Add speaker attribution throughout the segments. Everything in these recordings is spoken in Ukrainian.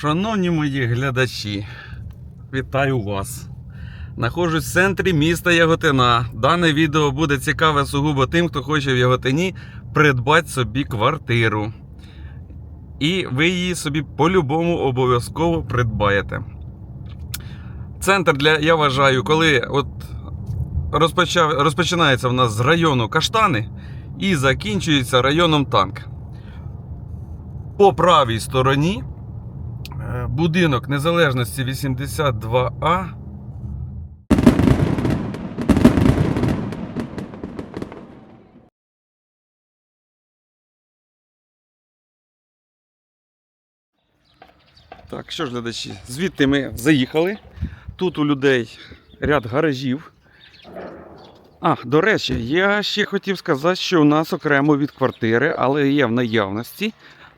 Speaker 1: Шановні мої глядачі, вітаю вас. Нахожусь в центрі міста Яготина. Дане відео буде цікаве сугубо тим, хто хоче в Яготині придбати собі квартиру. І ви її собі по-любому обов'язково придбаєте. Центр для, я вважаю, коли от розпочав, розпочинається в нас з району Каштани і закінчується районом Танк. По правій стороні Будинок Незалежності 82А. Так, що ж, глядачі, звідти ми заїхали. Тут у людей ряд гаражів. А, до речі, я ще хотів сказати, що у нас окремо від квартири, але є в наявності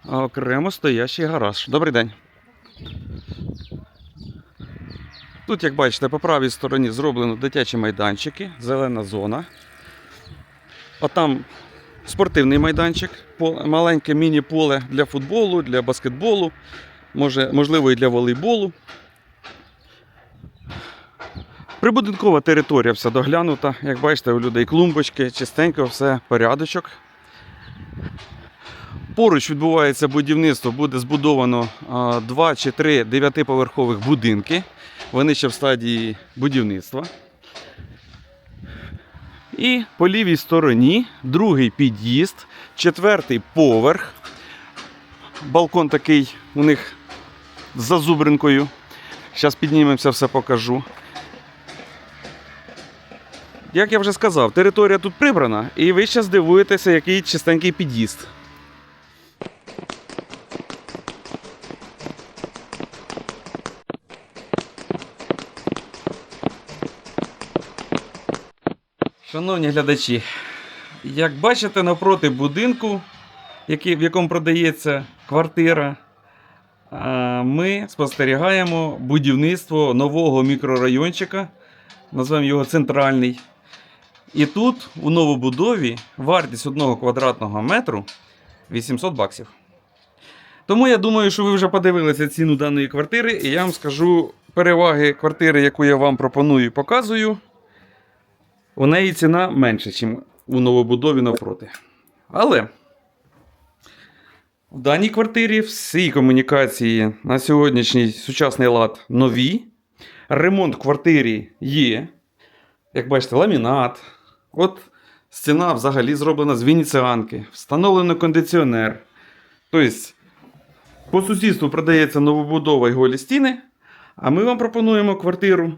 Speaker 1: окремо стоящий гараж. Добрий день. Тут, як бачите, по правій стороні зроблено дитячі майданчики, зелена зона. А там спортивний майданчик, маленьке міні-поле для футболу, для баскетболу, може, можливо, і для волейболу. Прибудинкова територія вся доглянута. Як бачите, у людей клумбочки, чистенько, все, порядочок. Поруч відбувається будівництво, буде збудовано два чи три дев'ятиповерхових будинки. Вони ще в стадії будівництва. І по лівій стороні другий під'їзд, четвертий поверх. Балкон такий у них з зазубринкою. Зараз піднімемося, все покажу. Як я вже сказав, територія тут прибрана, і ви ще здивуєтеся, який чистенький під'їзд. Шановні глядачі, як бачите, навпроти будинку, в якому продається квартира, ми спостерігаємо будівництво нового мікрорайончика, назвемо його центральний. І тут, у новобудові, вартість одного квадратного метру 800 баксів. Тому я думаю, що ви вже подивилися ціну даної квартири, і я вам скажу переваги квартири, яку я вам пропоную і показую. У неї ціна менша, ніж у новобудові навпроти. Але в даній квартирі всі комунікації на сьогоднішній сучасний лад нові. Ремонт в квартирі є. Як бачите, ламінат. От стіна взагалі зроблена з венеціанки. Встановлено кондиціонер. Тобто, по сусідству продається новобудова і голі стіни. А ми вам пропонуємо квартиру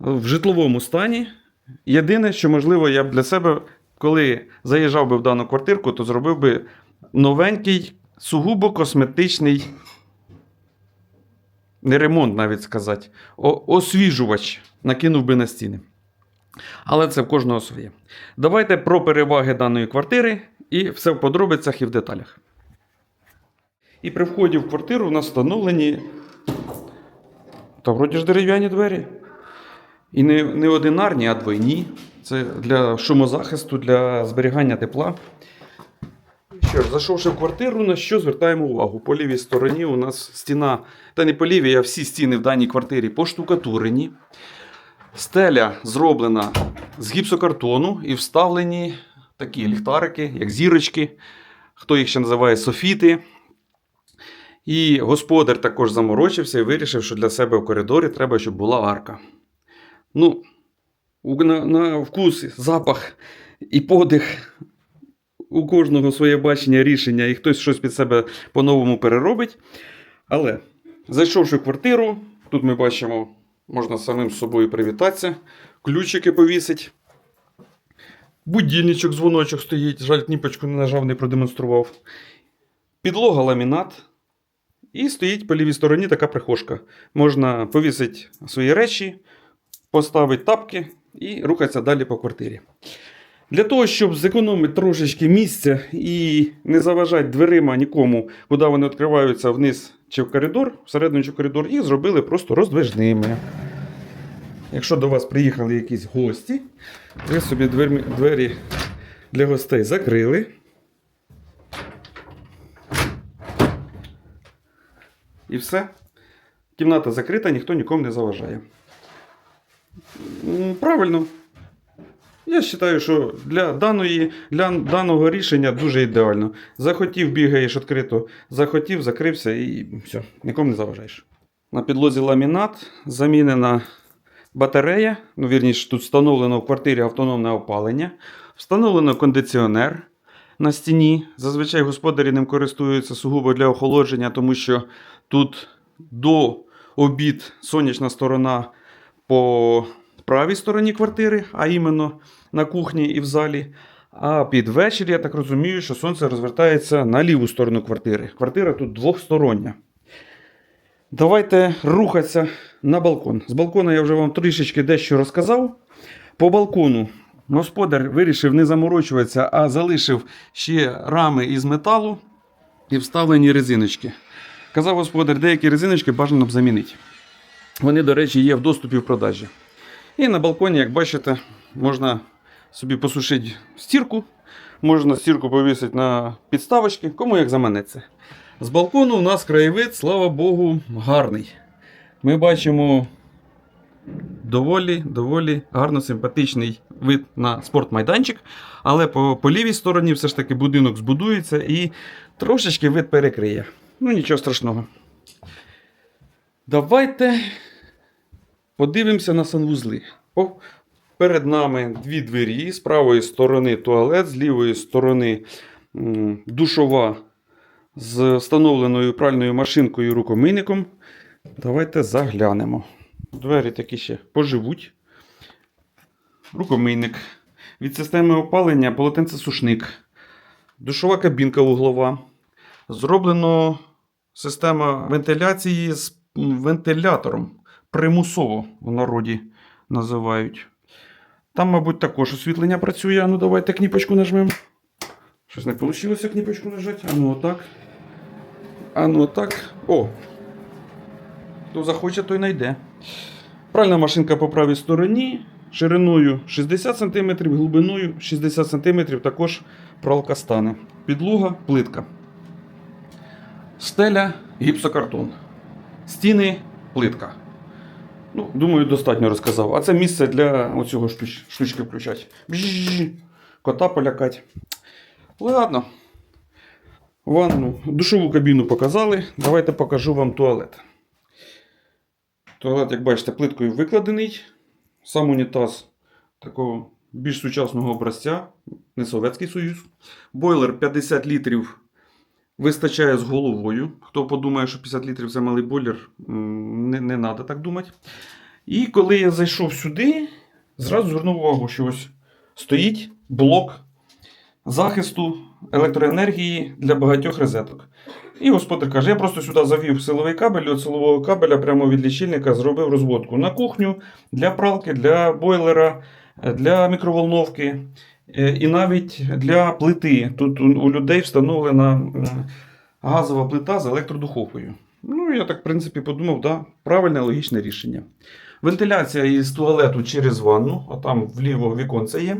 Speaker 1: в житловому стані. Єдине, що можливо, я б для себе, коли заїжджав би в дану квартирку, то зробив би новенький, сугубо косметичний, не ремонт, навіть сказати, о- освіжувач накинув би на стіни. Але це в кожного своє. Давайте про переваги даної квартири і все в подробицях і в деталях. І при вході в квартиру у нас встановлені. Та вроді ж дерев'яні двері. І не, не одинарні, а двойні. Це для шумозахисту, для зберігання тепла. Що ж, зайшовши в квартиру, на що звертаємо увагу? По лівій стороні у нас стіна, та не по лівій, а всі стіни в даній квартирі поштукатурені. Стеля зроблена з гіпсокартону і вставлені такі ліхтарики, як зірочки, хто їх ще називає софіти. І господар також заморочився і вирішив, що для себе в коридорі треба, щоб була арка. Ну, на, на вкус, запах і подих у кожного своє бачення, рішення, і хтось щось під себе по-новому переробить. Але зайшовши в квартиру, тут ми бачимо, можна самим з собою привітатися, ключики повісить. Будильничок, дзвоночок стоїть, жаль, кніпочку не нажав, не продемонстрував. Підлога ламінат. І стоїть по лівій стороні така прихожка. Можна повісити свої речі, поставити тапки і рухатися далі по квартирі. Для того, щоб зекономити трошечки місця і не заважати дверима нікому, куди вони відкриваються вниз чи в коридор, всередину чи в коридор, їх зробили просто роздвижними. Якщо до вас приїхали якісь гості, ви собі двері, двері для гостей закрили. і все. Кімната закрита, ніхто нікому не заважає. Правильно. Я вважаю, що для, даної, для даного рішення дуже ідеально. Захотів, бігаєш відкрито, захотів, закрився і все, нікому не заважаєш. На підлозі ламінат, замінена батарея. Ну, вірніше, тут встановлено в квартирі автономне опалення, встановлено кондиціонер на стіні. Зазвичай господарі ним користуються сугубо для охолодження, тому що тут до обід сонячна сторона по правій стороні квартири, а іменно на кухні і в залі. А під вечір, я так розумію, що сонце розвертається на ліву сторону квартири. Квартира тут двохстороння. Давайте рухатися на балкон. З балкона я вже вам трішечки дещо розказав. По балкону господар вирішив не заморочуватися, а залишив ще рами із металу і вставлені резиночки. Казав господар, деякі резиночки бажано б замінити. Вони, до речі, є в доступі в продажі. І на балконі, як бачите, можна собі посушити стірку, можна стірку повісити на підставочки, кому як заманеться. З балкону у нас краєвид, слава Богу, гарний. Ми бачимо доволі, доволі гарно симпатичний вид на спортмайданчик, але по, по лівій стороні все ж таки будинок збудується і трошечки вид перекриє. Ну, нічого страшного. Давайте подивимося на санвузли. Перед нами дві двері. З правої сторони туалет, з лівої сторони душова з встановленою пральною машинкою і рукомийником. Давайте заглянемо. Двері такі ще поживуть. Рукомийник. Від системи опалення полотенцесушник. Душова кабінка углова. Зроблено система вентиляції з вентилятором. Примусово в народі називають. Там, мабуть, також освітлення працює. Ну давайте кніпочку нажмемо. Щось не вийшло кніпочку нажати. А ну отак. А ну отак. О! Хто захоче, той знайде. Пральна машинка по правій стороні. Шириною 60 см, глибиною 60 см також пралка стане. Підлога, плитка. Стеля, гіпсокартон. Стіни, плитка. Ну, думаю, достатньо розказав. А це місце для оцього штуч, штучки включати. Бжжж, кота полякати. Ладно. Ванну, душову кабіну показали. Давайте покажу вам туалет. Туалет, як бачите, плиткою викладений. Сам унітаз такого більш сучасного образця, не Совєтський Союз. Бойлер 50 літрів вистачає з головою. Хто подумає, що 50 літрів це малий бойлер, не, не треба так думати. І коли я зайшов сюди, зразу звернув увагу, що ось стоїть блок захисту електроенергії для багатьох розеток. І господар каже: я просто сюди завів силовий кабель, і від силового кабеля прямо від лічильника зробив розводку на кухню для пралки, для бойлера, для мікроволновки і навіть для плити. Тут у людей встановлена газова плита з електродуховкою. Ну, я так, в принципі, подумав, да, правильне логічне рішення. Вентиляція із туалету через ванну, а там вліво віконце є.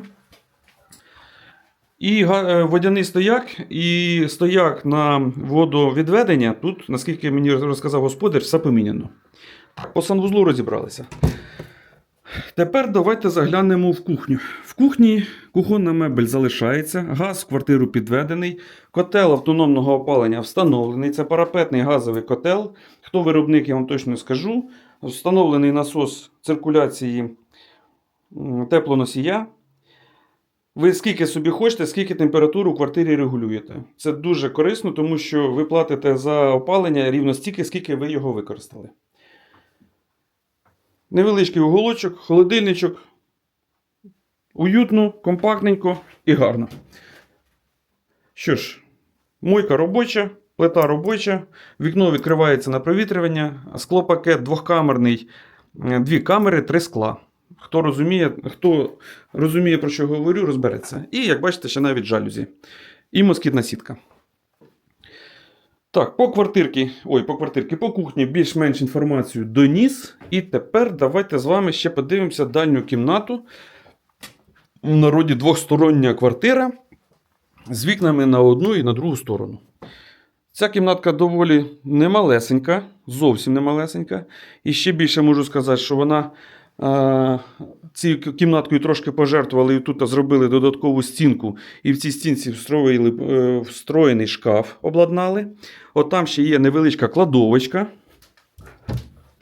Speaker 1: І е, водяний стояк, і стояк на водовідведення. Тут, наскільки мені розказав господар, все поміняно. По санвузлу розібралися. Тепер давайте заглянемо в кухню. В кухні кухонна мебель залишається, газ в квартиру підведений, котел автономного опалення встановлений. Це парапетний газовий котел. Хто виробник, я вам точно скажу. Встановлений насос циркуляції теплоносія. Ви скільки собі хочете, скільки температуру у квартирі регулюєте. Це дуже корисно, тому що ви платите за опалення рівно стільки, скільки ви його використали. Невеличкий уголочок, холодильничок. Уютно, компактненько і гарно. Що ж, мойка робоча, плита робоча, вікно відкривається на провітрювання, склопакет двохкамерний, е, дві камери, три скла. Хто розуміє, хто розуміє, про що говорю, розбереться. І, як бачите, ще навіть жалюзі. І москітна сітка. Так, по квартирки, ой, по квартирки, по кухні більш-менш інформацію доніс. І тепер давайте з вами ще подивимося дальню кімнату. В народі двохстороння квартира з вікнами на одну і на другу сторону. Ця кімнатка доволі немалесенька, зовсім немалесенька. І ще більше можу сказати, що вона цією кімнаткою трошки пожертвували і тут зробили додаткову стінку. І в цій стінці встроїли, е, встроєний шкаф, обладнали. От там ще є невеличка кладовочка.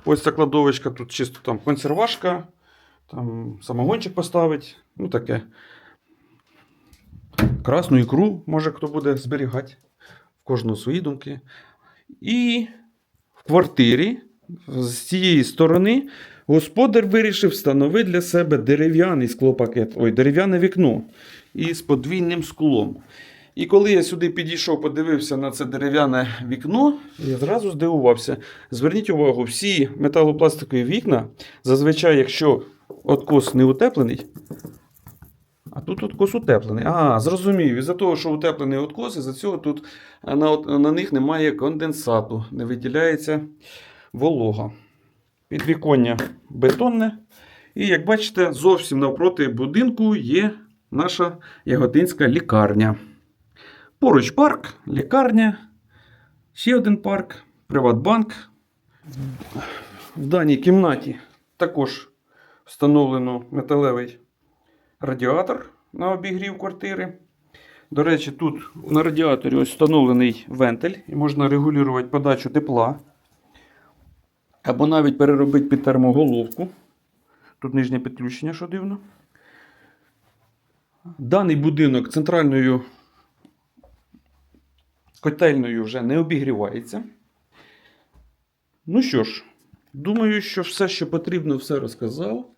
Speaker 1: Ось ця кладовочка, тут чисто там консервашка, там самогончик поставить. Ну таке. Красну ікру, може хто буде зберігати. В кожного свої думки. І в квартирі з цієї сторони господар вирішив встановити для себе дерев'яний склопакет, ой, дерев'яне вікно із подвійним склом. І коли я сюди підійшов, подивився на це дерев'яне вікно, я зразу здивувався. Зверніть увагу, всі металопластикові вікна, зазвичай, якщо откос не утеплений, а тут откос утеплений. А, зрозумів. Із-за того, що утеплений откос, із-за цього тут на, на них немає конденсату, не виділяється волога. Підвіконня бетонне. І як бачите, зовсім навпроти будинку є наша Яготинська лікарня. Поруч парк, лікарня, ще один парк, Приватбанк. В даній кімнаті також встановлено металевий радіатор на обігрів квартири. До речі, тут на радіаторі ось встановлений вентиль і можна регулювати подачу тепла. Або навіть переробити під термоголовку. Тут нижнє підключення, що дивно. Даний будинок центральною котельною вже не обігрівається. Ну що ж, думаю, що все, що потрібно, все розказав.